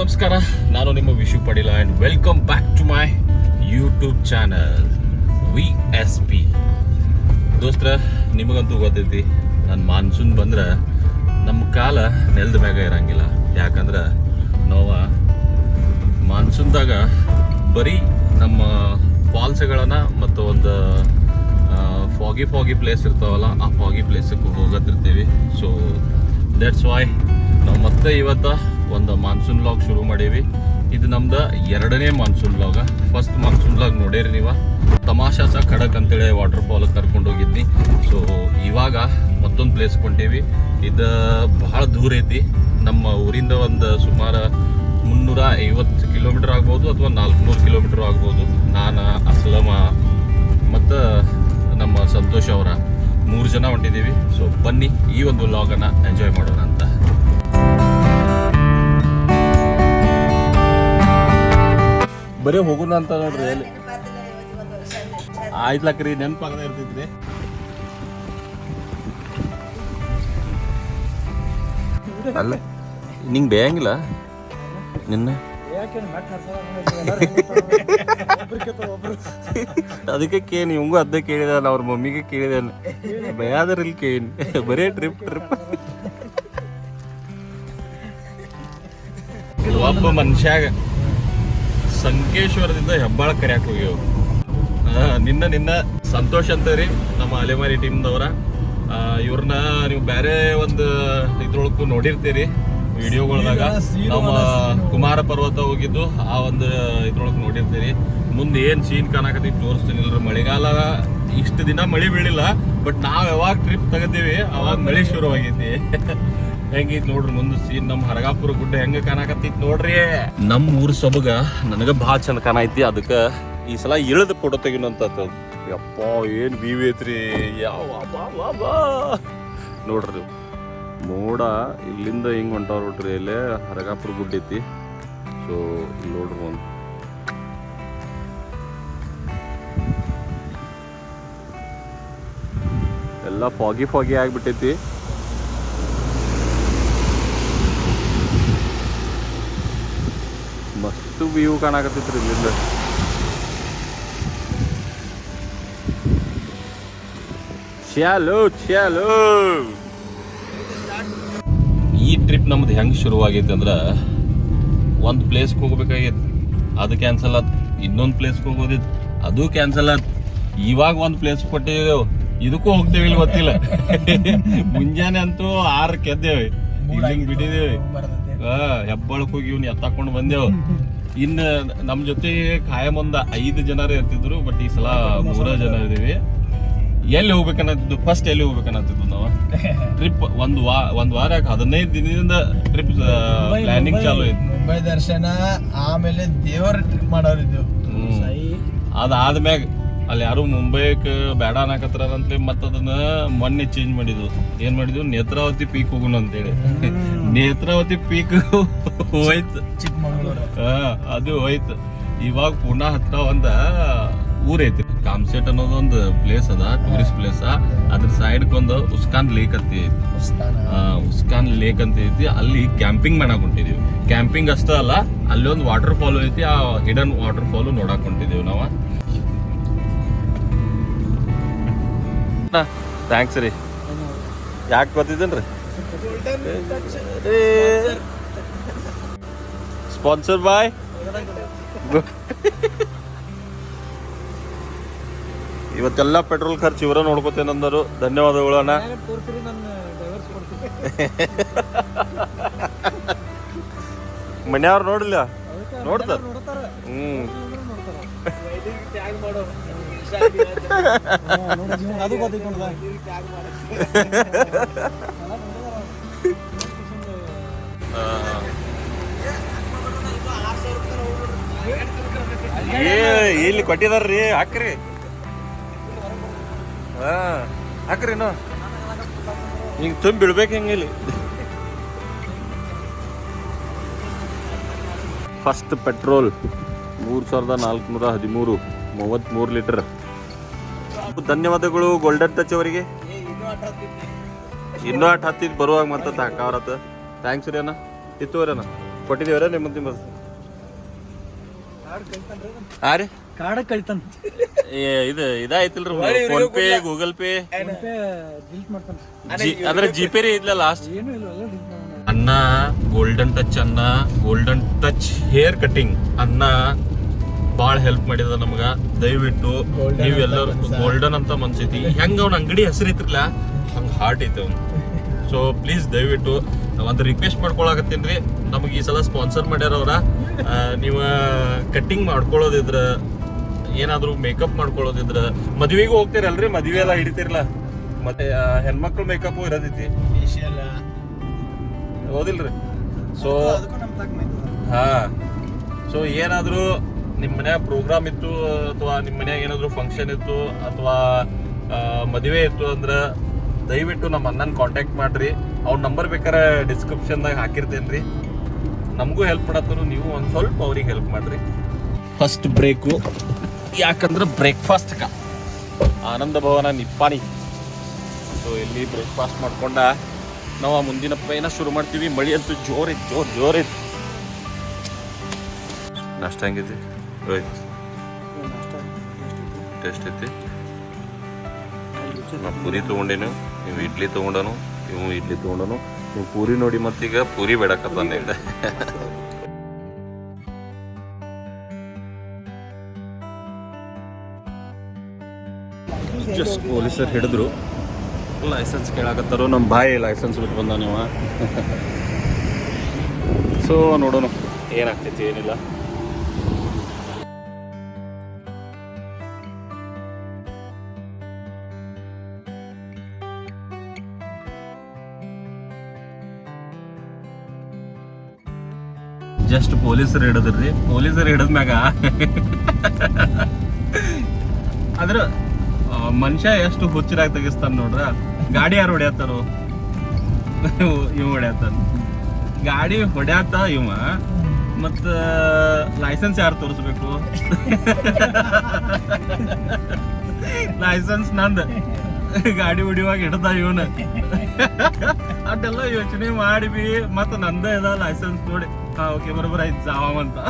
ನಮಸ್ಕಾರ. ನಾನು ನಿಮ್ಮ Vishu Padila and welcome back to my YouTube channel V S P ದೋಸ್ತ್ರ, ನಿಮಗಂತೂ ಗೊತ್ತೈತಿ, ನಾನು ಮಾನ್ಸೂನ್ ಬಂದ್ರೆ ನಮ್ಮ ಕಾಲ ನೆಲದ ಮ್ಯಾಗ ಇರಂಗಿಲ್ಲ. ಯಾಕಂದ್ರೆ ನಾವು ಮಾನ್ಸೂನ್ದಾಗ ಬರೀ ನಮ್ಮ ಫಾಲ್ಸ್ಗಳನ್ನು ಮತ್ತು ಒಂದು ಫಾಗಿ ಫಾಗಿ ಪ್ಲೇಸ್ ಇರ್ತಾವಲ್ಲ, ಆ ಫಾಗಿ ಪ್ಲೇಸಿಗೆ ಹೋಗತ್ತಿರ್ತೀವಿ. ಸೊ ದಟ್ಸ್ ವಾಯ್ ನಾವು ಮತ್ತೆ ಇವತ್ತು ಒಂದು ಮಾನ್ಸೂನ್ ಲಾಗ್ ಶುರು ಮಾಡೀವಿ. ಇದು ನಮ್ದು ಎರಡನೇ ಮಾನ್ಸೂನ್ ಲಾಗ ಫಸ್ಟ್ ಮಾನ್ಸೂನ್ ಲಾಗ್ ನೋಡೇರಿ ನೀವು. ತಮಾಷಾಸ ಖಡಕ್ ಅಂತೇಳಿ ವಾಟರ್ ಫಾಲ್ ಕರ್ಕೊಂಡು ಹೋಗಿದ್ನಿ. ಸೊ ಇವಾಗ ಮತ್ತೊಂದು ಪ್ಲೇಸ್ ಕೊಂಡೇವಿ. ಇದು ಬಹಳ ದೂರ ಐತಿ. ನಮ್ಮ ಊರಿಂದ ಒಂದು ಸುಮಾರು ಮುನ್ನೂರ ಐವತ್ತು ಕಿಲೋಮೀಟರ್ ಆಗ್ಬೋದು ಅಥವಾ ನಾಲ್ಕುನೂರು ಕಿಲೋಮೀಟರ್ ಆಗ್ಬೋದು. ನಾನು, ಅಸ್ಲಮ ಮತ್ತು ನಮ್ಮ ಸಂತೋಷ್ ಅವರ ಮೂರು ಜನ ಹೊಂಟಿದ್ದೀವಿ ಸೊ ಬನ್ನಿ ಈ ಒಂದು ಲಾಗನ್ನು ಎಂಜಾಯ್ ಮಾಡೋಣ ಅಂತ. ಬರೀ ಹೋಗೋಣ ಅಂತ ನೋಡ್ರಿ ಎಲ್ಲಿ ಆಯ್ತ್ಲಕ್ರಿ ನೆನಪಾಗದ ಇರ್ತೈತ್ರಿ ಅಲ್ಲ ನಿಂಗೆ ಬೇಯಂಗಿಲ್ಲ? ನಿನ್ನ? ಅದಕ್ಕೆ ಕೇಳಿ ಇವಂಗೂ ಅದೇ ಕೇಳಿದ ಅವ್ರ ಮಮ್ಮಿಗೆ ಕೇಳಿದ ಭಯಾದ್ರ ಇಲ್ಲಿ ಕೇಳಿ ಬರೇ ಟ್ರಿಪ್ ಟ್ರಿಪ್ ಒಬ್ಬ ಮನುಷ್ಯಾಗ ಸಂಕೇಶ್ವರದಿಂದ ಹೆಬ್ಬಾಳ ಕರ್ಯಾಕ್ ಹೋಗ್ಯವು ನಿನ್ನ ನಿನ್ನ ಸಂತೋಷ್ ಅಂತ ರೀ ನಮ್ಮ ಅಲೆಮಾರಿ ಟೀಮ್ದವ್ರ. ಇವ್ರನ್ನ ನೀವು ಬೇರೆ ಒಂದು ಇದ್ರೊಳಗೂ ನೋಡಿರ್ತೀರಿ ವಿಡಿಯೋಗಳದಾಗ. ನಮ್ಮ ಕುಮಾರ ಪರ್ವತ ಹೋಗಿದ್ದು ಆ ಒಂದು ಇದ್ರೊಳಗೆ ನೋಡಿರ್ತೀರಿ. ಮುಂದೆ ಏನ್ ಸೀನ್ ಕಾಣಕತ್ತಿ ತೋರಿಸ್ತೀನಿ ಇಲ್ರಿ. ಮಳೆಗಾಲ ಇಷ್ಟು ದಿನ ಮಳಿ ಬೀಳಿಲ್ಲ ಬಟ್ ನಾವ್ ಯಾವಾಗ ಟ್ರಿಪ್ ತಗತೀವಿ ಅವಾಗ ಮಳಿ ಶುರುವಾಗೈತಿ. ಹೆಂಗೈತಿ ನೋಡ್ರಿ ಮುಂದೆ ಸೀನ್ ನಮ್ಮ ಹರಗಾಪುರ ಗುಡ್ಡ ಹೆಂಗ ಕಾಣಕತ್ತೈತಿ ನೋಡ್ರಿ. ನಮ್ಮ ಊರ್ ಸೊಬಗ ನನಗ ಭಾಳ ಚಂದ ಕಾಣೈತಿ. ಅದಕ್ಕ ಈ ಸಲ ಇಳದ ಫೋಟೋ ತೆಗಿನಂತ ಯಪ್ಪ, ಏನ್ ಬೀವಿ ಐತ್ರಿ. ಯಾವ. ನೋಡ್ರಿ ಮೋಡ ಇಲ್ಲಿಂದ ಹಿಂಗ್ ಹೊಂಟಾವ್ ನೋಡ್ರಿ, ಇಲ್ಲೇ ಹರಗಾಪುರ ಗುಡ್ಡ ಐತಿ. ಸೊ ನೋಡ್ರಿ ಒಂದು ಎಲ್ಲ ಫಾಗಿ ಫಾಗಿ ಆಗ್ಬಿಟ್ಟೈತಿ. ಮಸ್ತ್ ವ್ಯೂ ಕಾಣಕತ್ತಿತ್ರಿ ಇಲ್ಲಿಂದ. ಚಾಲೋ ಚಾಲೋ ಈ ಟ್ರಿಪ್ ನಮ್ದು ಹೆಂಗ್ ಶುರುವಾಗೈತೆ ಅಂದ್ರ ಒಂದು ಪ್ಲೇಸ್ಗೆ ಹೋಗ್ಬೇಕಾಗೈತಿ. ಅದು ಕ್ಯಾನ್ಸಲ್ ಆತ್ ಇನ್ನೊಂದು ಪ್ಲೇಸ್ಗೆ ಹೋಗೋದಿತ್ತು. ಅದು ಕ್ಯಾನ್ಸಲ್ ಆತ್. ಇವಾಗ ಒಂದು ಪ್ಲೇಸ್ ಕೊಟ್ಟಿದ್ದೇವೆ ಇದಕ್ಕೂ ಹೋಗ್ತೇವೆ ಇಲ್ಲಿ ಗೊತ್ತಿಲ್ಲ. ಮುಂಜಾನೆ ಅಂತೂ ಆರು ಕೆದ್ದೇವೆ ಇಲ್ಲಿಂಗ್ ಬಿಟ್ಟಿದ್ದೇವೆ ಹಾ ಹೆಬ್ಬಳಕ್ ಹೋಗಿ ಇವ್ನ ಎತ್ತಾಕೊಂಡು ಬಂದೆವು. ಇನ್ನ ನಮ್ಮ ಜೊತೆ ಕಾಯಂ ಒಂದು ಐದು ಜನರೇ ಇರ್ತಿದ್ರು ಬಟ್ ಈ ಸಲ ಮೂರ ಜನ ಇದ್ದೀವಿ. ಎಲ್ಲಿ ಹೋಗ್ಬೇಕನ್ನತ್ತಿದ್ದು ಫಸ್ಟ್ ಎಲ್ಲಿ ಹೋಗ್ಬೇಕನ್ನತ್ತಿದ್ದು ನಾವು? ಟ್ರಿಪ್ ಒಂದು ವಾ ಒಂದು ವಾರ ಹದಿನೈದು ದಿನದಿಂದ ಟ್ರಿಪ್ ಪ್ಲಾನಿಂಗ್ ಚಾಲು ಐತಿ ಮುಂಬೈ ದರ್ಶನ ಆಮೇಲೆ ದೇವರ ಟ್ರಿಪ್ ಮಾಡೋರಿದ್ದೆವು ಅದಾದ್ಮ್ಯಾಗ ಅಲ್ಲಿ ಯಾರು ಮುಂಬೈಕ್ ಬೇಡ ಅನ್ನಕತ್ತಾರಂತಲೇ ಮತ್ತ ಅದನ್ನ ಮೊನ್ನೆ ಚೇಂಜ್ ಮಾಡಿದ್ವು ಏನ್ ಮಾಡಿದ್ವು ನೇತ್ರಾವತಿ ಪೀಕ್ ಹೋಗೋಣ ಅಂತೇಳಿ. ನೇತ್ರಾವತಿ ಪೀಕ್ ಹೋಯ್ತು. ಹಾ ಅದು ಹೋಯ್ತು. ಇವಾಗ ಪುನಃ ಹತ್ರ ಒಂದ ಊರ್ ಐತಿ. ಕಾಮ್ಸೆಟ್ ಅನ್ನೋದೊಂದು ಪ್ಲೇಸ್ ಅದ ಟೂರಿಸ್ಟ್ ಪ್ಲೇಸ್ ಅದ್ರ ಸೈಡ್ ಒಂದು ಉಸ್ಕಾನ್ ಲೇಕ್ ಅಂತ ಐತಿ. ಉಸ್ಕಾನ್. ಲೇಕ್ ಅಂತ ಐತಿ. ಅಲ್ಲಿ ಕ್ಯಾಂಪಿಂಗ್ ಮಾಡಕ್ ಹೊಂಟಿದೀವಿ. ಕ್ಯಾಂಪಿಂಗ್ ಅಷ್ಟೇ ಅಲ್ಲ ಅಲ್ಲಿ ಒಂದು ವಾಟರ್ ಫಾಲ್ ಐತಿ. ಆ ಹಿಡನ್ ವಾಟರ್ ಫಾಲ್ ನೋಡಕ್ ಹೊಂಟಿದೀವಿ ನಾವು. ಥ್ಯಾಂಕ್ಸ್ ರೀ. ಯಾಕೆ ರೀ? ಸ್ಪಾನ್ಸರ್ ಬಾಯ್ ಇವತ್ತೆಲ್ಲ ಪೆಟ್ರೋಲ್ ಖರ್ಚು ಇವರ ನೋಡ್ಕೋತೇನಂದರು ಧನ್ಯವಾದಗಳು ಅಣ್ಣ. ಮನ್ಯಾವ್ರು ನೋಡಿಲ್ಲ? ನೋಡ್ತಾರೆ? ಹ್ಮ್. ಏ ಇಲ್ಲಿ ಕೊಟ್ಟಿದಾರ್ರಿ? ಹಾಕ್ರಿ. ಹಾಕ್ರಿ ನೋ ಹಿಂಗ್ ತುಂಬ ಬಿಡ್ಬೇಕು ಹಿಂಗ ಇಲ್ಲಿ. ಫಸ್ಟ್ ಪೆಟ್ರೋಲ್ ಮೂರು ಸಾವಿರದ ನಾಲ್ಕುನೂರ ಹದಿಮೂರು. ಮೂವತ್ತ್ಮೂರು ಲೀಟರ್. ಧನ್ಯವಾದಗಳು ಗೋಲ್ಡನ್ ಟಚ್ ಅವರಿಗೆ. ಇನ್ನೂ ಅಟ್ ಹತ್ತಿದ್ ಬರುವಾಗ ಮತ್ತೆ ಹಾಕವ್ರತ್ತ ಥ್ಯಾಂಕ್ಸ್ ರೀ ಅಣ್ಣ. ಇತ್ತು ರೀ ಅಣ್ಣ. ಕೊಟ್ಟಿದ್ದೀವರ ನಿಮ್ಮ ನಿಮ್ಮ ಹಾ ರೀ? ಕಾಡ ಕಳಿತಾನ. ಇದು ಇದಾಯ್ತಿಲ್ರಿ ಫೋನ್ ಪೇ ಗೂಗಲ್ ಪೇ ಅಂದ್ರೆ ಜಿ ಪೇ ರೀ ಲಾಸ್ಟ್ ಇಲ್ಲ ಎಲ್ಲ ಅನ್ನ ಗೋಲ್ಡನ್ ಟಚ್ ಅನ್ನ ಗೋಲ್ಡನ್ ಟಚ್ ಹೇರ್ ಕಟಿಂಗ್ ಅನ್ನ ಭಾಳ ಹೆಲ್ಪ್ ಮಾಡಿದ ನಮಗ. ದಯವಿಟ್ಟು ನೀವೆಲ್ಲರೂ ಗೋಲ್ಡನ್ ಅಂತ ಮನ್ಸೈತಿ ಹೆಂಗ ಅವ್ನ ಅಂಗಡಿ ಹೆಸರು ಐತ್ರಲ್ಲ ಹಂಗ ಹಾರ್ಟ್ ಐತೆ ಅವ್ನು ಸೊ ಪ್ಲೀಸ್ ದಯವಿಟ್ಟು ಒಂದು ರಿಕ್ವೆಸ್ಟ್ ಮಾಡ್ಕೊಳಕತ್ತೀನಿ ರೀ ನಮಗೆ ಈ ಸಲ ಸ್ಪಾನ್ಸರ್ ಮಾಡ್ಯಾರವ್ರ. ನೀವು ಕಟ್ಟಿಂಗ್ ಮಾಡ್ಕೊಳ್ಳೋದಿದ್ರ ಏನಾದರೂ ಮೇಕಪ್ ಮಾಡ್ಕೊಳ್ಳೋದಿದ್ರ ಮದುವೆಗೂ ಹೋಗ್ತೀರಲ್ರಿ ಮದುವೆ ಎಲ್ಲ ಹಿಡಿತಿರ್ಲ ಮತ್ತೆ ಹೆಣ್ಮಕ್ಳು ಮೇಕಪ್ ಇರೋದೈತಿ ಓದಿಲ್ರಿ. ಸೊ ಹಾ. ಸೊ ಏನಾದರೂ ನಿಮ್ಮ ಮನ್ಯಾಗ ಪ್ರೋಗ್ರಾಮ್ ಇತ್ತು ಅಥವಾ ನಿಮ್ಮ ಮನ್ಯಾಗ ಏನಾದರೂ ಫಂಕ್ಷನ್ ಇತ್ತು ಅಥವಾ ಮದುವೆ ಇತ್ತು ಅಂದ್ರೆ ದಯವಿಟ್ಟು ನಮ್ಮ ಅಣ್ಣನ ಕಾಂಟ್ಯಾಕ್ಟ್ ಮಾಡಿರಿ. ಅವ್ರ ನಂಬರ್ ಬೇಕಾರೆ ಡಿಸ್ಕ್ರಿಪ್ಷನ್ದಾಗ ಹಾಕಿರ್ತೇನೆ ರೀ ನಮಗೂ ಹೆಲ್ಪ್ ಮಾಡತ್ತರು ನೀವು ಒಂದು ಸ್ವಲ್ಪ ಅವ್ರಿಗೆ ಹೆಲ್ಪ್ ಮಾಡಿರಿ. ಫಸ್ಟ್ ಬ್ರೇಕು ಯಾಕಂದ್ರೆ ಬ್ರೇಕ್ಫಾಸ್ಟ್ಕ ಆನಂದ ಭವನ ನಿಪ್ಪಾಣಿ. ಸೊ ಇಲ್ಲಿ ಬ್ರೇಕ್ಫಾಸ್ಟ್ ಮಾಡ್ಕೊಂಡ ನಾವು ಆ ಮುಂದಿನ ಪೈನ ಶುರು ಮಾಡ್ತೀವಿ. ಮಳಿ ಅಂತೂ ಜೋರಿತ್ತು ಜೋರು ಜೋರ್ ಜೋರಿತ್ತು. ನಷ್ಟ ಹೆಂಗೈತಿ ರೋಹಿತ್ ಟೇಸ್ಟ್ ಐತಿ. ನಾ ಪೂರಿ ತೊಗೊಂಡೇನು ನೀವು ಇಡ್ಲಿ ತೊಗೊಂಡನು ಇವು ಇಡ್ಲಿ ತೊಗೊಂಡನು. ನೀವು ಪೂರಿ ನೋಡಿ ಮತ್ತೀಗ ಪೂರಿ ಬೇಡಕತ್ತಾನೆ ಜಸ್ಟ್ ಪೊಲೀಸರು ಹಿಡಿದ್ರು. ಲೈಸೆನ್ಸ್ ಕೇಳಾಕತ್ತಾರು ನಮ್ಮ ಬಾಯಿ ಲೈಸೆನ್ಸ್ ಬಿಟ್ಟು ಬಂದ ನೀವು ಸೊ ನೋಡೋಣ. ಏನಾಗ್ತೈತಿ ಏನಿಲ್ಲ. ಜಸ್ಟ್ ಪೊಲೀಸರು ಹಿಡಿದ್ರಿ. ಪೊಲೀಸರು ಹಿಡಿದ್ಮ್ಯಾಗ ಮ್ಯಾಗ ಆದ್ರ ಮನುಷ್ಯ ಎಷ್ಟು ಹುಚ್ಚರಾಗಿ ತೆಗಿಸ್ತಾನ ನೋಡ್ರ? ಗಾಡಿ ಯಾರು ಹೊಡ್ಯಾತಾರೋ? ಇವ್ ಹೊಡ್ಯಾತಾನ. ಗಾಡಿ ಹೊಡ್ಯಾತ ಇವ, ಮತ್ತ ಲೈಸೆನ್ಸ್ ಯಾರು ತೋರಿಸ್ಬೇಕು? ಲೈಸೆನ್ಸ್ ನಂದ. ಗಾಡಿ ಹೊಡಿಯುವಾಗ ಹಿಡ್ದ ಇವನ. ಅದೆಲ್ಲ ಯೋಚನೆ ಮಾಡಿ ಬಿ ಮತ್ತ ನಂದ ಇದ ಲೈಸೆನ್ಸ್ ನೋಡಿ. हा ओके बरोबर आहे जावा म्हणता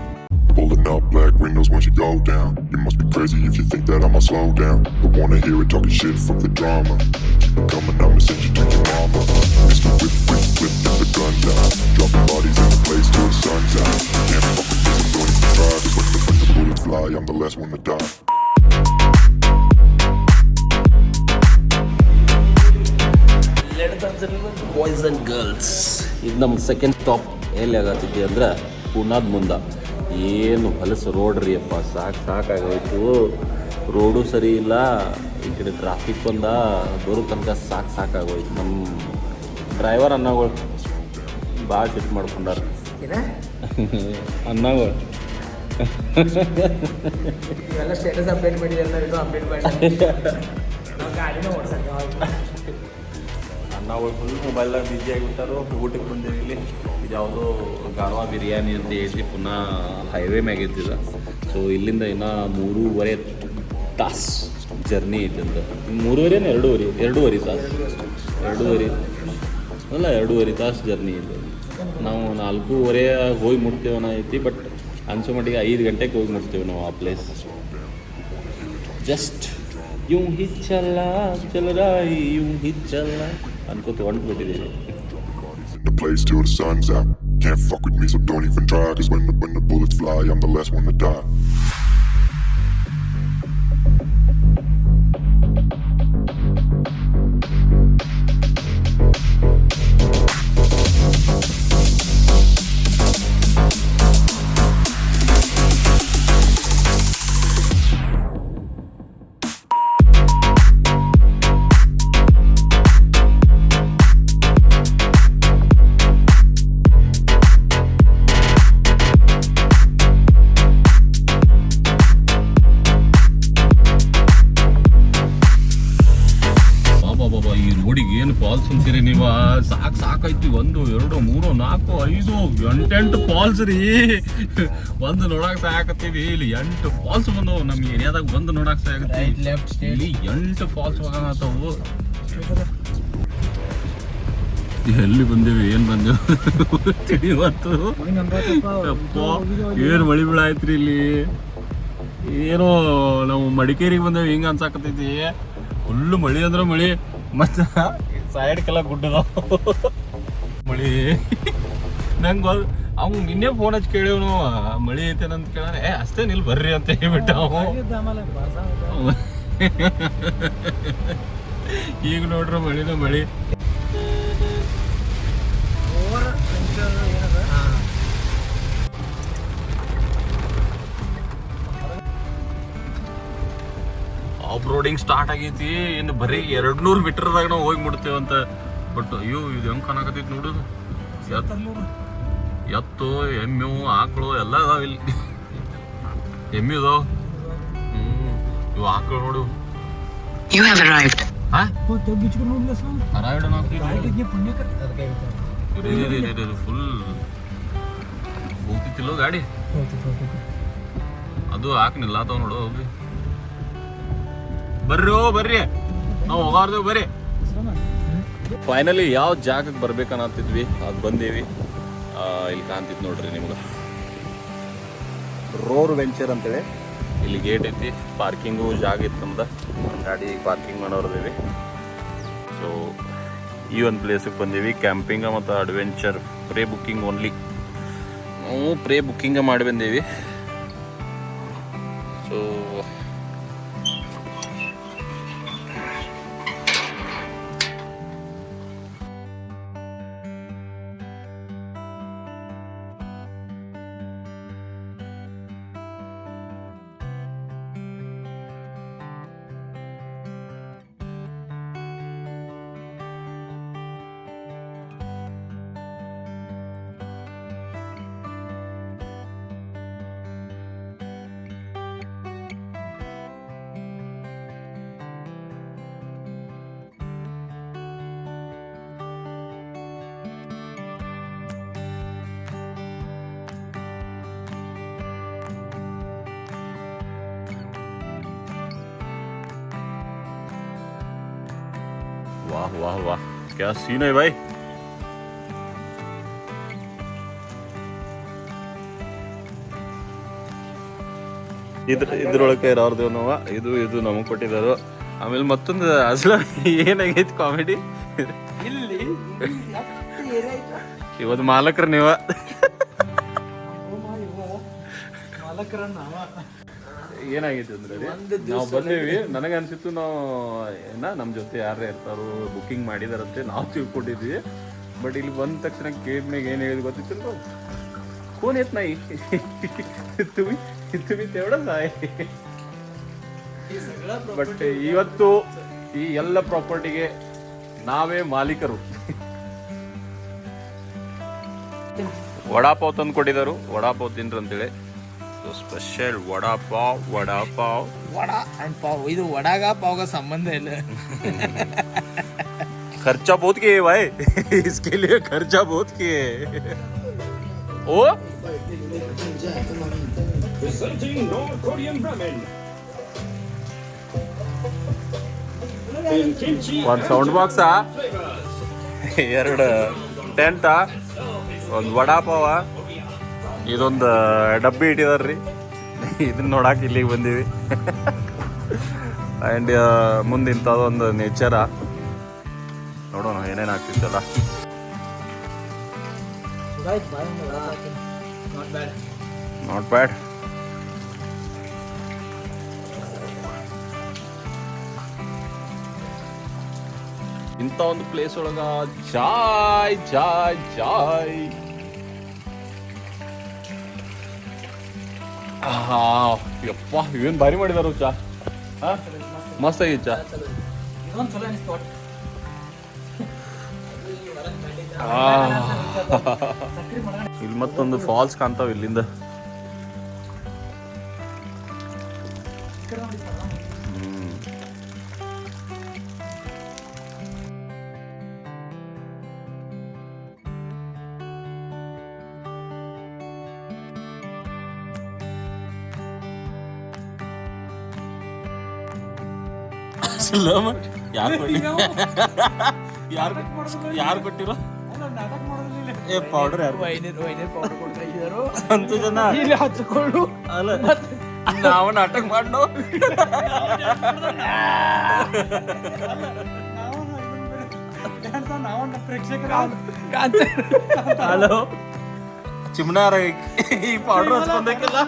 Rolling up black windows once you go down. You must be crazy if you think that I'ma slow down. Don't wanna hear it talking shit, fuck the drama. Keep it coming, I'ma send you to your mama. Pistol whip, whip, whip, at the gun down. Dropping bodies in the place till the sun's out. Can't fuck with this, I'm going to try. Just when the bullets fly, I'm the last one to die. Boys and girls ಇದು ನಮ್ಮ second top ಎಲ್ಲಿ ಆಗತ್ತೈತಿ ಅಂದ್ರೆ ಪೂನಾದ ಮುಂದ. ಏನು ಹೊಲಸು road ರೀ ಅಪ್ಪ ಸಾಕು ಸಾಕಾಗೋಯ್ತು. ರೋಡು ಸರಿ ಇಲ್ಲ ಈ ಕಡೆ ಟ್ರಾಫಿಕ್ ಬಂದ ಬರೋ ತನಕ ಸಾಕು ಸಾಕಾಗೋಯ್ತು. ನಮ್ಮ ಡ್ರೈವರ್ ಅನ್ನಗಳು ಭಾಳ ಸಿಟ್ ಮಾಡ್ಕೊಂಡಾರ. ಅನ್ನಗಳು ಎಲ್ಲ ಸ್ಟೇಟಸ್ ಅಪ್ಡೇಟ್ ಮಾಡಿ ಎಲ್ಲ ಇದು ಅಪ್ಡೇಟ್ ಮಾಡಿ ಗಾಡಿನೂ ಗಾಡಿನ ಓಡ್ಸಕ್ಕೆ ನಾವು ಫುಲ್ ಮೊಬೈಲ್ದಾಗ ಬಿಜಿ ಆಗಿಬಿಟ್ಟಾರು ಊಟಕ್ಕೆ ಬಂದಿರಲಿ ಇದು ಯಾವುದೋ ಗಾರ್ವಾ ಬಿರಿಯಾನಿ ಅಂತ ಹೇಳಿ ಪುನಃ ಹೈವೇ ಮ್ಯಾಗಿದ್ದಿದೆ ಸೊ ಇಲ್ಲಿಂದ ಇನ್ನೂ ಮೂರುವರೆ ತಾಸ್ ಜರ್ನಿ ಐತಿ ಅಂತ. ಮೂರುವರೆನ ಎರಡೂವರೆ? ಎರಡೂವರೆ ತಾಸು. ಎರಡೂವರೆ. ಅಲ್ಲ, ಎರಡೂವರೆ ತಾಸು ಜರ್ನಿ ಇದೆ. ನಾವು ನಾಲ್ಕೂವರೆ ಹೋಗಿ ಮುಟ್ತೇವನ ಐತಿ ಬಟ್ ಅನ್ಸೋ ಮಟ್ಟಿಗೆ ಐದು ಗಂಟೆಗೆ ಹೋಗಿ ಮುಟ್ತೇವೆ ನಾವು ಆ ಪ್ಲೇಸ್ ಜಸ್ಟ್ ಇವು ಹಿಚ್ಚಲ್ಲ, ಚಲರಾಯಿ ಇವು ಹಿಚ್ಚಲ್ಲ. ಅನ್ಕೋತ ಹೊಂಟ್ಬಿಟ್ಟಿದ್ದೀವಿ In the place till the sun's out. Can't fuck with me, so don't even try. 'Cause when the, when the bullets fly, I'm the last one to die. Falls ಅಂತೀರಿ ನೀವು? ಸಾಕು ಸಾಕೈತಿ ಒಂದು ಎರಡು ಮೂರು ನಾಲ್ಕು ಐದು ಎಂಟೆಂಟು ಫಾಲ್ಸ್ ರೀ. ಒಂದು ನೋಡಕ್ ಸಾಕತ್ತೀವಿ ಇಲ್ಲಿ ಎಂಟು ಫಾಲ್ಸ್ ಬಂದವು ನಮ್ಮ ಏರಿಯಾದಾಗ ಒಂದು ನೋಡಕ್ ಸಾಕತ್ತಿ ಇಲ್ಲಿ ಎಂಟು ಫಾಲ್ಸ್ ಹೋಗತ್ತಾವು ಎಲ್ಲಿ ಬಂದೇವಿ ಏನ್ ಬಂದೇವು? ತಿಳಿವತ್ತು ಏನ್ ಮಳಿ ಬೀಳ ಆಯ್ತ್ರಿ ಇಲ್ಲಿ? ಏನೋ ನಾವು ಮಡಿಕೇರಿಗೆ ಬಂದೇವಿ ಹಿಂಗ ಅನ್ಸಾಕತ್ತೈತಿ. ಫುಲ್ಲು ಮಳಿ ಅಂದ್ರೆ ಮಳಿ. ಮತ್ತ ಸೈಡ್ಗೆಲ್ಲ ಗುಡ್ಡದ ಮಳಿ. ನಂಗೆ ಅವ್ನು ನಿನ್ನೆ ಫೋನ್ ಹಚ್ಚಿ ಕೇಳಿವ್ನು, ಮಳಿ ಐತೇನಂತ ಕೇಳಾನೆ. ಏ, ಅಷ್ಟೇ ನಿಲ್ ಬರ್ರಿ ಅಂತ ಹೇಳ್ಬಿಟ್ಟ ಅವ. ಈಗ ನೋಡ್ರ ಮಳಿನ ಮಳಿ. ರೋಡಿಂಗ್ ಸ್ಟಾರ್ಟ್ ಆಗೈತಿ. ಇನ್ನು ಬರೀ ಎರಡು ನೂರು ಮೀಟರ್ದಾಗ ನಾವು ಹೋಗಿ ಅಂತ. ಬಟ್ ಅಯ್ಯೋ ಇದು ಹೆಂಗೆ ಕಾಣಕತ್ತೈತಿ ನೋಡುದು ಎತ್- ಎತ್ತು ಎಮ್ಮೆ ಆಕಳು ಎಲ್ಲ ಅದಾವ ಇಲ್ಲಿ. ಎಮ್ಮೆ ಅದಾವ ಹ್ಮ್ ಇವು ಆಕಳು ನೋಡು. ಯು ಹ್ಯಾವ್ ಅರೈವ್ಡ್ ಫುಲ್ ಹೋಗ್ತಿತ್ತಿಲ್ಲೋ ಗಾಡಿ? ಅದು ಹಾಕ್ನಿಲ್ಲ ಅದಾವ ನೋಡು ಹೋಗಿ ಬರ್ರಿ ಓ ಬರ್ರಿ. ನಾವು ಹೋಗಾರ್ದೇವ್ ಬರ್ರಿ. ಫೈನಲಿ ಯಾವ ಜಾಗಕ್ಕೆ ಬರ್ಬೇಕನ್ನತ್ತಿದ್ವಿ ಅದು ಬಂದೇವಿ. ಇಲ್ಲಿ ಕಾಣ್ತಿತ್ತು ನೋಡ್ರಿ ನಿಮ್ಗೆ. ರೋರ್ ವೆಂಚರ್ ಅಂತೇಳಿ. ಇಲ್ಲಿ ಗೇಟ್ ಐತಿ ಪಾರ್ಕಿಂಗು ಜಾಗ ಇತ್ತು ನಮ್ದು. ಗಾಡಿ ಪಾರ್ಕಿಂಗ್ ಮಾಡೋರ್ದೇವಿ. ಸೊ ಈ ಒಂದು ಪ್ಲೇಸಿಗೆ ಬಂದೀವಿ ಕ್ಯಾಂಪಿಂಗ ಮತ್ತು ಅಡ್ವೆಂಚರ್ ಪ್ರೇ ಬುಕ್ಕಿಂಗ್ ಓನ್ಲಿ ನಾವು ಪ್ರೇ ಬುಕ್ಕಿಂಗ ಮಾಡಿ ಬಂದೀವಿ ಸೊ वाह वाह वाह क्या सीन है भाई ಇದ್ರ ಇದ್ರೊಳಗೆ ಇರೋರ್ದೇವ್ ನಾವ ಇದು ಇದು ನಮಗ್ ಕೊಟ್ಟಿದ್ದಾರು ಆಮೇಲೆ ಮತ್ತೊಂದು ಅಸಲ ಏನಾಗೈತಿ ಕಾಮಿಡಿ ಇವತ್ತು ಮಾಲಕರು ನೀವ ಏನಾಗೈತಿ ಅಂದ್ರೆ ನಾವು ಬಂದೇವಿ. ನನಗೆ ಅನ್ಸಿತ್ತು ನಾವು ಏನ ನಮ್ಮ ಜೊತೆ ಯಾರೇ ಇರ್ತಾರೋ ಬುಕ್ಕಿಂಗ್ ಮಾಡಿದಾರಂತೆ ನಾವು ತಿಳ್ಕೊಂಡಿದ್ವಿ. ಬಟ್ ಇಲ್ಲಿ ಬಂದ ತಕ್ಷಣ ಕೇಳಿದ್ಮ್ಯಾಗ ಏನು ಹೇಳಿದ್ ಗೊತ್ತಿತ್ತು ಕೋನ್ ಎತ್ ನಾಯಿ. ತುಮಿ ತುಮಿ ತೆವಡ ನಾಯಿ ಬಟ್ ಇವತ್ತು ಈ ಎಲ್ಲ ಪ್ರಾಪರ್ಟಿಗೆ ನಾವೇ ಮಾಲೀಕರು. ವಡಾಪಾವ್ ತಂದು ಕೊಟ್ಟಿದ್ದಾರೆ. ವಡಾಪಾವ್ ತಿನ್ರಿ ಅಂತೇಳಿ ಸ್ಪೆಷಲ್ ವಡಾಪಾವ್ ವಡಾಪಾವ್ ವಡ ಅಂಡ್ ಪಾವ್ ಇದು ವಡಾಗ ಪಾವ್ಗ ಸಂಬಂಧ ಇಲ್ಲ खर्चा बहुत किए भाई इसके लिए खर्चा बहुत किए ओ ಒಂದು ಸೌಂಡ್ ಬಾಕ್ಸ ಎರಡು ಟೆಂಟ ಒಂದು ವಡಾಪಾವ ಇದೊಂದು ಡಬ್ಬಿ ಇಟ್ಟಿದಾರ್ರಿ. ಇದನ್ನ ನೋಡಕ್ಕೆ ಇಲ್ಲಿಗೆ ಬಂದೀವಿ. ಆ್ಯಂಡ್ ಮುಂದೆ ಇಂಥದ್ದೊಂದು ನೇಚರ. ನೋಡೋಣ, ಏನೇನು ಆಗ್ತಿತ್ತಲ್ಲ. ನಾಟ್ ಬ್ಯಾಡ್ ಇಂಥ ಒಂದು ಪ್ಲೇಸ್ ಒಳಗ ಜಾಯ್ ಜಾಯ್ ಜಾಯ್. ಆಹಾ, ಯಪ್ಪ ಏನ್ ಭಾರಿ ಮಾಡಿದಾರು ಚಾ ಹಾ? ಮಸ್ತ್ ಆಗಿ ಚಾ. ಇಲ್ಲಿ ಮತ್ತೊಂದು ಫಾಲ್ಸ್ ಕಾಣ್ತಾವ ಇಲ್ಲಿಂದ. Slow motion. ಯಾರು ಯಾರು ಯಾರು ಕೊಟ್ಟಿರೋ? ಏ ಪೌಡರ್ ಯಾರು ವೈನರ್ ವೈನರ್ ಪೌಡರ್ ಕೊಡ್ತಾ ಇದ್ದಾರು. ಅಂತ ಜನ ಇಲ್ಲಿ ಹಚ್ಕೊಂಡು ಅಲ್ಲ ನಾವು ನಾಟಕ ಮಾಡೋ ಹಲೋ ಚಿಮ್ನಾರ ಈ ಪೌಡರ್ ಹಚ್ಕೊಂಡಕ್ಕಿಲ್ಲ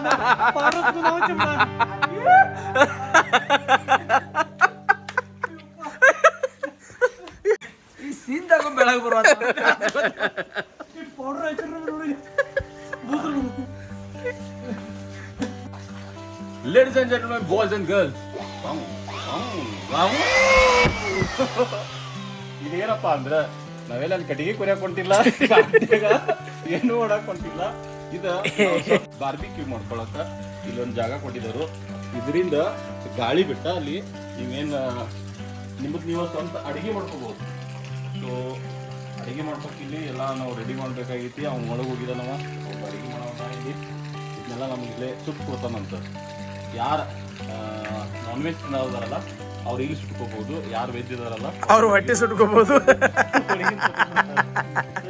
ಈ ಸೀನ್ ತಗೊಂಡ್ ಅಂತ ladies and gentlemen boys and girls ಇದೇನಪ್ಪ ಅಂದ್ರ, ನಾವೆಲ್ಲ ಅಲ್ಲಿ ಕಟ್ಟಿಗೆ ಕುರಿಯಕ್ ಗಾಡ್ಯಾಗ ಏನು ಓಡಾಕ್ ಕೊಡ್ತಿಲ್ಲ ಇದ ಬಾರ್ಬಿಕ್ಯೂ ಮಾಡ್ಕೊಳಕ ಇಲ್ಲೊಂದ್ ಜಾಗ ಕೊಟ್ಟಿದ್ರು ಇದರಿಂದ ಗಾಳಿ ಬಿಟ್ಟ ಅಲ್ಲಿ ನೀವೇನು ನಿಮ್ಮದ್ ನೀವು ಸ್ವಂತ ಅಡಿಗೆ ಮಾಡ್ಕೋಬಹುದು ಸೊ ಅಡಿಗೆ ಮಾಡ್ಬೇಕಿಲ್ಲಿ ಎಲ್ಲ ನಾವು ರೆಡಿ ಮಾಡಬೇಕಾಗಿತ್ತು ಅವ್ನು ಒಳಗೆ ಹೋಗಿದ್ದಾನವ ಒಬ್ಬ ಅಡಿಗೆ ಮಾಡೋಣ ಇಲ್ಲಿ. ಇದನ್ನೆಲ್ಲ ನಮ್ಗೆ ಇಲ್ಲೇ ಸುಟ್ಟು ಕೊಡ್ತಾನಂತ ಯಾರು ನಾನ್ ವೆಜ್ ತಿನ್ನೋದಾರಲ್ಲ ಅವ್ರು ಇಲ್ಲಿ ಸುಟ್ಕೋಬಹುದು ಯಾರು ವೆಜ್ ಇದಾರಲ್ಲ ಅವ್ರು ಹೊಟ್ಟೆ ಸುಟ್ಕೋಬಹುದು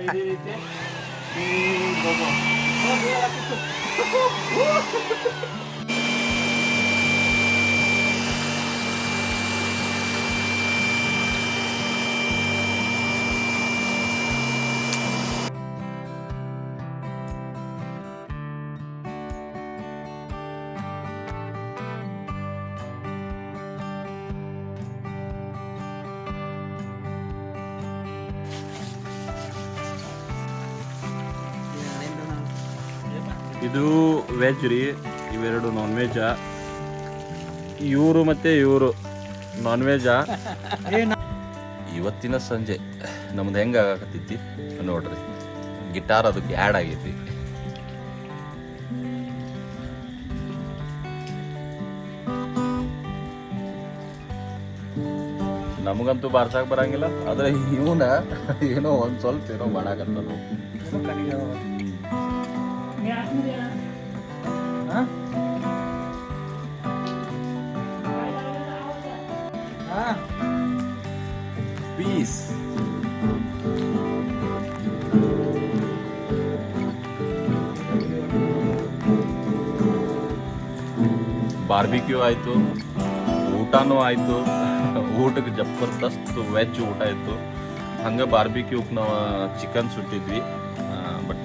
ಇದೇ ರೀತಿ. ಇದು ವೆಜ್ ರೀ ಇವೆರಡು ನಾನ್ ವೆಜ್ ಇವರು ಮತ್ತೆ ಇವರು ನಾನ್ ವೆಜ್ ಇವತ್ತಿನ ಸಂಜೆ ನಮ್ದು ಹೆಂಗ ಆಗಕತ್ತೈತಿ ನೋಡ್ರಿ ಗಿಟಾರ್ ಅದಕ್ಕೆ ಆ್ಯಡ್ ಆಗೈತಿ. ನಮಗಂತೂ ಬಾರ್ಸಾಕ್ ಬರಂಗಿಲ್ಲ ಆದ್ರೆ ಇವನ ಏನೋ ಒಂದ್ ಸ್ವಲ್ಪ ಏನೋ ಮಾಡಾಕತ್ತಾನ. ಪೀಸ್ ಬಾರ್ಬಿಕ್ಯೂ ಆಯಿತು ಊಟನೂ ಆಯಿತು ಊಟಕ್ಕೆ ಜಬರ್ದಸ್ತ್ ವೆಜ್ ಊಟ ಇತ್ತು ಹಂಗೆ ಬಾರ್ಬಿಕ್ಯೂಗೆ ನಾವು ಚಿಕನ್ ಸುಟ್ಟಿದ್ವಿ ಬಟ್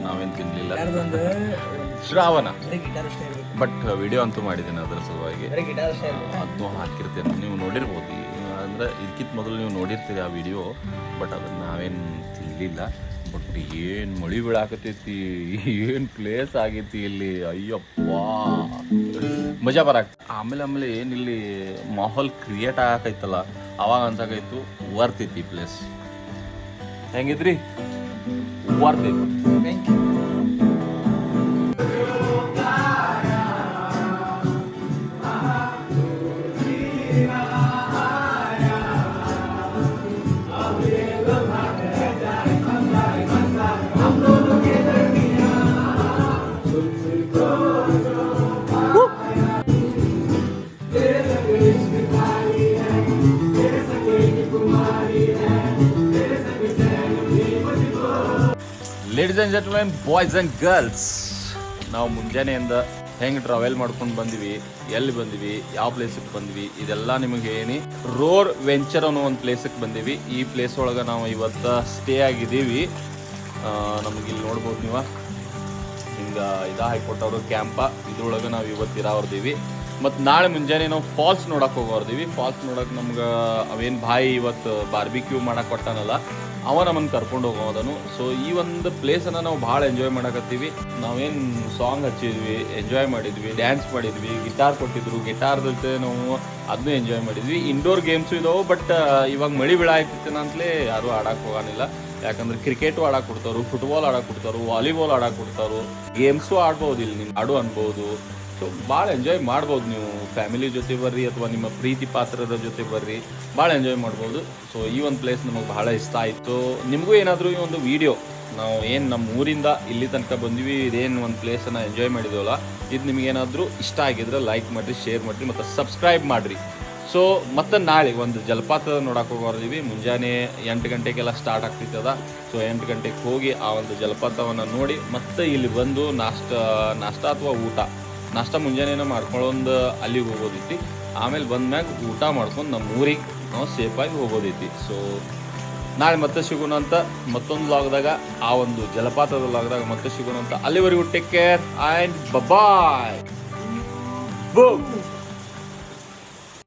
ನಾವೇನು ತಿನ್ನಲಿಲ್ಲ ಶ್ರಾವಣ. ಬಟ್ ವಿಡಿಯೋ ಅಂತೂ ಮಾಡಿದ್ದೇನೆ ಅದರ ಸಲುವಾಗಿ. ಅದು ಅದನ್ನು ಹಾಕಿರ್ತೇನೆ. ನೀವು ನೋಡಿರ್ಬೋದು. ಅಂದ್ರೆ ಇದಕ್ಕಿಂತ ಮೊದಲು ನೀವು ನೋಡಿರ್ತೀರಿ ಆ ವಿಡಿಯೋ ಬಟ್ ಅದನ್ನು ನಾವೇನು ತಿನ್ನಲಿಲ್ಲ ಬಟ್ ಏನು ಮಳಿ ಬೀಳಾಕತೈತಿ ಏನು ಪ್ಲೇಸ್ ಆಗೈತಿ ಇಲ್ಲಿ? ಅಯ್ಯಪ್ಪ. ಮಜಾ ಬರಾಕ್ ಆಮೇಲೆ ಆಮೇಲೆ ಏನು ಇಲ್ಲಿ ಮಾಹೋಲ್ ಕ್ರಿಯೇಟ್ ಆಗಕೈತಲ್ಲ ಅವಾಗ ಅನ್ಸಾಕೈತು ವರ್ತೈತಿ place ಹೆಂಗಿದ್ರಿ? Worth gentlemen boys and girls ನಾವು ಮುಂಜಾನೆಯಿಂದ ಹೆಂಗೆ ಟ್ರಾವೆಲ್ ಮಾಡ್ಕೊಂಡು ಬಂದ್ವಿ, ಎಲ್ಲಿ ಬಂದ್ವಿ, ಯಾವ ಪ್ಲೇಸಿಗೆ ಬಂದ್ವಿ, ಇದೆಲ್ಲ ನಿಮಗೆ ಏನಿ ರೋರ್ ವೆಂಚರ್ ಅನ್ನೋ ಒಂದು ಪ್ಲೇಸಿಗೆ ಬಂದೀವಿ. ಈ ಪ್ಲೇಸ್ ಒಳಗೆ ನಾವು ಇವತ್ತು ಸ್ಟೇ ಆಗಿದ್ದೀವಿ. ನಮಗೆ ಇಲ್ಲಿ ನೋಡ್ಬೋದು ನೀವು. ಹಿಂಗೆ ಇದ ಕೊಟ್ಟವರು ಕ್ಯಾಂಪ ಇದ್ರೊಳಗೆ ನಾವು ಇವತ್ತು ಇರಾವರ್ದೀವಿ. ಮತ್ತು ನಾಳೆ ಮುಂಜಾನೆ ನಾವು ಫಾಲ್ಸ್ ನೋಡಕ್ಕೆ ಹೋಗೋರ್ದೀವಿ. ಫಾಲ್ಸ್ ನೋಡಕ್ಕೆ ನಮ್ಗೆ ಅವೇನು ಬಾಯಿ ಇವತ್ತು ಬಾರ್ಬಿಕ್ಯೂ ಮಾಡಕ್ಕೆ ಕೊಟ್ಟಾನಲ್ಲ, ಅವ ನಮ್ಮನ್ನು ಕರ್ಕೊಂಡು ಹೋಗೋದನು. ಸೊ ಈ ಒಂದು ಪ್ಲೇಸನ್ನು ನಾವು ಭಾಳ ಎಂಜಾಯ್ ಮಾಡಕತ್ತೀವಿ. ನಾವೇನು ಸಾಂಗ್ ಹಚ್ಚಿದ್ವಿ ಎಂಜಾಯ್ ಮಾಡಿದ್ವಿ ಡ್ಯಾನ್ಸ್ ಮಾಡಿದ್ವಿ ಗಿಟಾರ್ ಕೊಟ್ಟಿದ್ರು ಗಿಟಾರ್ ಜೊತೆ ನಾವು ಅದನ್ನೂ ಎಂಜಾಯ್ ಮಾಡಿದ್ವಿ. ಇಂಡೋರ್ ಗೇಮ್ಸು ಇದಾವೆ ಬಟ್ ಇವಾಗ ಮಳಿ ಬೀಳ ಅಂತಲೇ ಯಾರೂ ಆಡಕ್ಕೆ ಹೋಗೋಣಿಲ್ಲ ಯಾಕಂದ್ರೆ ಕ್ರಿಕೆಟು ಆಡಕ್ಕೆ ಕೊಡ್ತಾರು ಫುಟ್ಬಾಲ್ ಆಡಕ್ಕೆ ಕೊಡ್ತಾರು ವಾಲಿಬಾಲ್ ಆಡಕ್ಕೆ ಕೊಡ್ತಾರು. ಗೇಮ್ಸು ಆಡ್ಬೋದು ಇಲ್ಲಿ ನಿಮ್ಗೆ ಆಡು ಅನ್ಬೋದು. ಸೊ, ಭಾಳ ಎಂಜಾಯ್ ಮಾಡ್ಬೋದು ನೀವು ಫ್ಯಾಮಿಲಿ ಜೊತೆ ಬರ್ರಿ ಅಥವಾ ನಿಮ್ಮ ಪ್ರೀತಿ ಪಾತ್ರರ ಜೊತೆ ಬರ್ರಿ. ಭಾಳ ಎಂಜಾಯ್ ಮಾಡ್ಬೋದು. ಸೊ ಈ ಒಂದು ಪ್ಲೇಸ್ ನಮಗೆ ಭಾಳ ಇಷ್ಟ ಆಯಿತು. ನಿಮಗೂ ಏನಾದರೂ ಈ ಒಂದು ವಿಡಿಯೋ ನಾವು ಏನು ನಮ್ಮ ಊರಿಂದ ಇಲ್ಲಿ ತನಕ ಬಂದ್ವಿ, ಇದೇನು ಒಂದು ಪ್ಲೇಸನ್ನು ಎಂಜಾಯ್ ಮಾಡಿದ್ವಲ್ಲ, ಇದು ನಿಮಗೇನಾದರೂ ಇಷ್ಟ ಆಗಿದ್ರೆ ಲೈಕ್ ಮಾಡಿರಿ ಶೇರ್ ಮಾಡಿರಿ, ಮತ್ತು ಸಬ್ಸ್ಕ್ರೈಬ್ ಮಾಡಿರಿ. ಸೊ ಮತ್ತೆ ನಾಳೆ ಒಂದು ಜಲಪಾತ ನೋಡಕ್ಕೆ ಹೋಗೋರಿದ್ದೀವಿ ಮುಂಜಾನೆ ಎಂಟು ಗಂಟೆಗೆಲ್ಲ ಸ್ಟಾರ್ಟ್ ಆಗ್ತಿತ್ತದ. ಸೊ ಎಂಟು ಗಂಟೆಗೆ ಹೋಗಿ ಆ ಒಂದು ಜಲಪಾತವನ್ನು ನೋಡಿ ಮತ್ತೆ ಇಲ್ಲಿ ಬಂದು ನಾಷ್ಟ ನಾಷ್ಟ ಅಥವಾ ಊಟ. ನಾಷ್ಟ ಮುಂಜಾನೆನ ಮಾಡ್ಕೊಳ್ಳೊಂದು ಅಲ್ಲಿಗೆ ಹೋಗೋದೈತಿ. ಆಮೇಲೆ ಬಂದ್ಮ್ಯಾಗ ಊಟ ಮಾಡ್ಕೊಂಡು ನಮ್ಮ ಊರಿಗೆ ನಾವು ಸೇಫಾಗಿ ಹೋಗೋದೈತಿ. ಸೊ ನಾಳೆ ಮತ್ತೆ ಸಿಗೋಣ ಅಂತ ಮತ್ತೊಂದು ಲಾಗ್ದಾಗ ಆ ಒಂದು ಜಲಪಾತದ ಲಾಗ್ದಾಗ ಮತ್ತೆ ಸಿಗೋಣ ಅಂತ ಅಲ್ಲಿವರೆಗೂ ಟೇಕ್ ಕೇರ್ ಆ್ಯಂಡ್ ಬಬಾಯ್ ಬೋ